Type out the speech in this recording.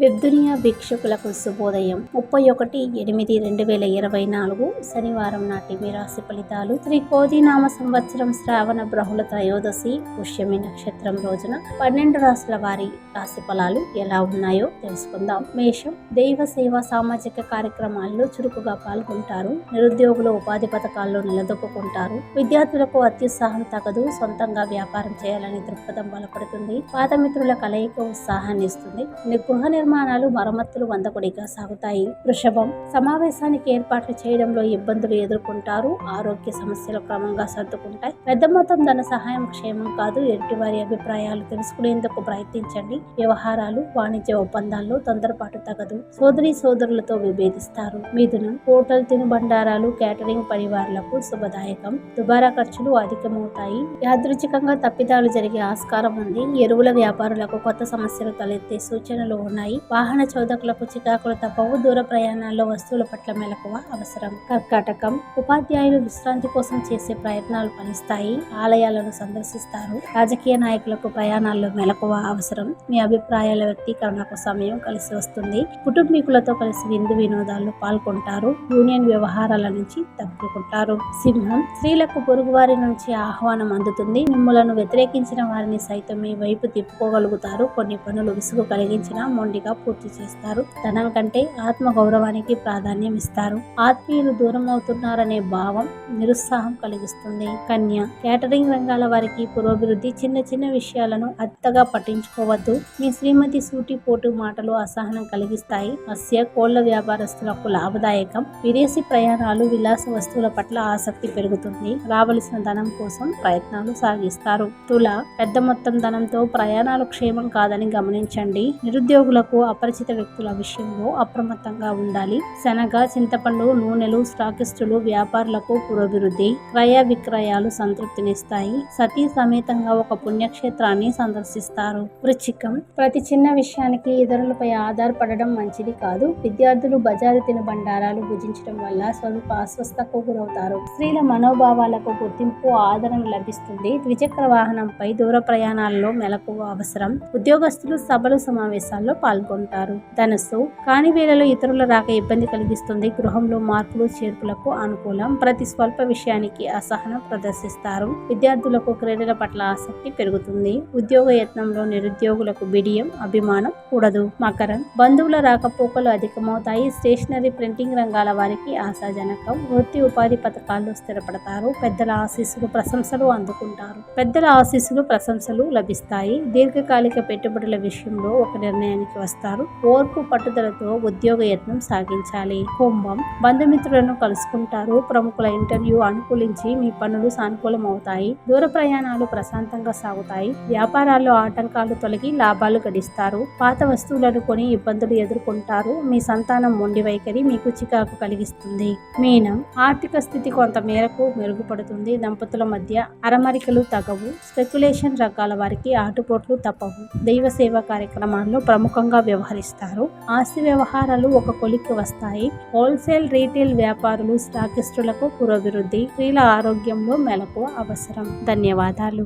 వెబ్దునియా వీక్షకులకు శుభోదయం. ముప్పై ఒకటి ఎనిమిది రెండు వేల ఇరవై నాలుగు శనివారం నాటి మీ రాశి ఫలితాలు. శ్రీ కోదినామ సంవత్సరం శ్రావణ బ్రహుళ త్రయోదశి పుష్యమి నక్షత్రం రోజున పన్నెండు రాశుల వారి రాశి ఫలాలు ఎలా ఉన్నాయో తెలుసుకుందాం. మేషం దైవ సేవ సామాజిక కార్యక్రమాల్లో చురుకుగా పాల్గొంటారు. నిరుద్యోగులు ఉపాధి పథకాల్లో నిలదొక్కుంటారు విద్యార్థులకు అత్యుత్సాహం తగదు. సొంతంగా వ్యాపారం చేయాలని దృక్పథం బలపడుతుంది. పాత మిత్రుల కలయిక ఉత్సాహాన్ని ఇస్తుంది ని- గృహ నిర్మాణాలు మరమ్మతులు వందకొడిగా సాగుతాయి. వృషభం సమావేశానికి ఏర్పాట్లు చేయడంలో ఇబ్బందులు ఎదుర్కొంటారు. ఆరోగ్య సమస్యలు క్రమంగా సర్దుకుంటాయి. పెద్ద మొత్తం ధన సహాయం క్షేమం కాదు. ఎట్టి వారి అభిప్రాయాలు తెలుసుకునేందుకు ప్రయత్నించండి. వ్యవహారాలు వాణిజ్య ఒప్పందాల్లో తొందరపాటు తగదు. సోదరి సోదరులతో విభేదిస్తారు. మిథునం హోటల్ తినుబండారాలు కేటరింగ్ పరివారులకు శుభదాయకం. దుబారా ఖర్చులు అధికమవుతాయి. యాదృచ్ఛికంగా తప్పిదాలు జరిగే ఆస్కారం ఉంది. ఎరువుల వ్యాపారులకు కొత్త సమస్యలు తలెత్తే సూచనలు ఉన్నాయి. వాహన చోదకులకు చికాకులు తప్పవు దూర ప్రయాణాల్లో వస్తువుల పట్ల మెలకువ అవసరం. కర్కాటకం ఉపాధ్యాయులు విశ్రాంతి కోసం చేసే ప్రయత్నాలు ఫలిస్తాయి ఆలయాలను సందర్శిస్తారు. రాజకీయ నాయకులకు ప్రయాణాల్లో మెలకువ అవసరం. మీ అభిప్రాయాల వ్యక్తీకరణకు సమయం కలిసి వస్తుంది. కుటుంబీకులతో కలిసి విందు వినోదాల్లో పాల్గొంటారు. యూనియన్ వ్యవహారాల నుంచి తప్పుకుంటారు. సింహం స్త్రీలకు పొరుగువారి నుంచి ఆహ్వానం అందుతుంది. మిమ్మలను వ్యతిరేకించిన వారిని సైతం మీ వైపు తిప్పుకోగలుగుతారు. కొన్ని పనులు విసుగు కలిగించిన మొండి త్వరగా పూర్తి చేస్తారు. ధనం కంటే ఆత్మ గౌరవానికి ప్రాధాన్యం ఇస్తారు. ఆత్మీయులు దూరం అవుతున్నారనే భావం నిరుత్సాహం కలిగిస్తుంది. కన్య కేటరింగ్ రంగాల వారికి పురోభివృద్ధి చిన్న చిన్న విషయాలను అత్తగా పట్టించుకోవద్దు. మీ శ్రీమతి సూటి పోటు మాటలు అసహనం కలిగిస్తాయి. మత్స్య కోళ్ళ వ్యాపారస్తులకు లాభదాయకం. విదేశీ ప్రయాణాలు విలాస వస్తువుల పట్ల ఆసక్తి పెరుగుతుంది. రావలసిన ధనం కోసం ప్రయత్నాలు సాగిస్తారు. తుల పెద్ద మొత్తం ధనంతో ప్రయాణాలు క్షేమం కాదని గమనించండి. నిరుద్యోగులకు అపరిచిత వ్యక్తుల విషయంలో అప్రమత్తంగా ఉండాలి. శనగ చింతపండు నూనెలు స్టాకిస్టులు వ్యాపారులకు పురోభివృద్ధి క్రయ విక్రయాలు సంతృప్తినిస్తాయి. సతీ సమేతంగా ఒక పుణ్యక్షేత్రాన్ని సందర్శిస్తారు. వృచ్చికం. ప్రతి చిన్న విషయానికి ఇతరులపై ఆధారపడడం మంచిది కాదు. విద్యార్థులు బజారు తినుబండారాలు భుజించడం వల్ల స్వల్ప అస్వస్థకు గురవుతారు. స్త్రీల మనోభావాలకు గుర్తింపు ఆదరణ లభిస్తుంది. ద్విచక్ర వాహనంపై దూర ప్రయాణాల్లో మెలకువ అవసరం. ఉద్యోగస్తులు సభలు సమావేశాల్లో పాల్గొంటారు ధనస్సు కాని వేళలో ఇతరుల రాక ఇబ్బంది కలిగిస్తుంది. గృహంలో మార్పులు చేర్పులకు అనుకూలం. ప్రతి స్వల్ప విషయానికి అసహనం ప్రదర్శిస్తారు. విద్యార్థులకు క్రీడల పట్ల ఆసక్తి పెరుగుతుంది. ఉద్యోగ యత్నంలో నిరుద్యోగులకు బిడియం అభిమానం కూడదు. మకరం బంధువుల రాకపోకలు అధికమవుతాయి. స్టేషనరీ ప్రింటింగ్ రంగాల వారికి ఆశాజనకం. వృత్తి ఉపాధి పథకాల్లో స్థిరపడతారు. పెద్దల ఆశీస్సులు ప్రశంసలు అందుకుంటారు. పెద్దల ఆశీస్సులు ప్రశంసలు లభిస్తాయి. దీర్ఘకాలిక పెట్టుబడుల విషయంలో ఒక నిర్ణయానికి వస్తారు. ఓర్పు పట్టుదలతో ఉద్యోగ యత్నం సాగించాలి. కుంభం. బంధుమిత్రులను కలుసుకుంటారు. ప్రముఖుల ఇంటర్వ్యూ అనుకూలించి మీ పనులు సానుకూలం అవుతాయి దూర ప్రయాణాలు ప్రశాంతంగా సాగుతాయి. వ్యాపారాల్లో ఆటంకాలు తొలగి లాభాలు గడిస్తారు. పాత వస్తువులను కొని ఇబ్బందులు ఎదుర్కొంటారు. మీ సంతానం మొండి వైఖరి మీకు చికాకు కలిగిస్తుంది. మీనం. ఆర్థిక స్థితి కొంత మేరకు మెరుగుపడుతుంది. దంపతుల మధ్య అరమరికలు తగవు. స్పెక్యులేషన్ రకాల వారికి ఆటుపోట్లు తప్పవు. దైవ సేవ కార్యక్రమాల్లో ప్రముఖంగా వ్యవహరిస్తారు. ఆస్తి వ్యవహారాలు ఒక కొలిక్కి వస్తాయి. హోల్సేల్ రీటైల్ వ్యాపారులు స్టాకిస్టులకు పురోభివృద్ధి స్త్రీల ఆరోగ్యంలో మెలకు అవసరం. ధన్యవాదాలు.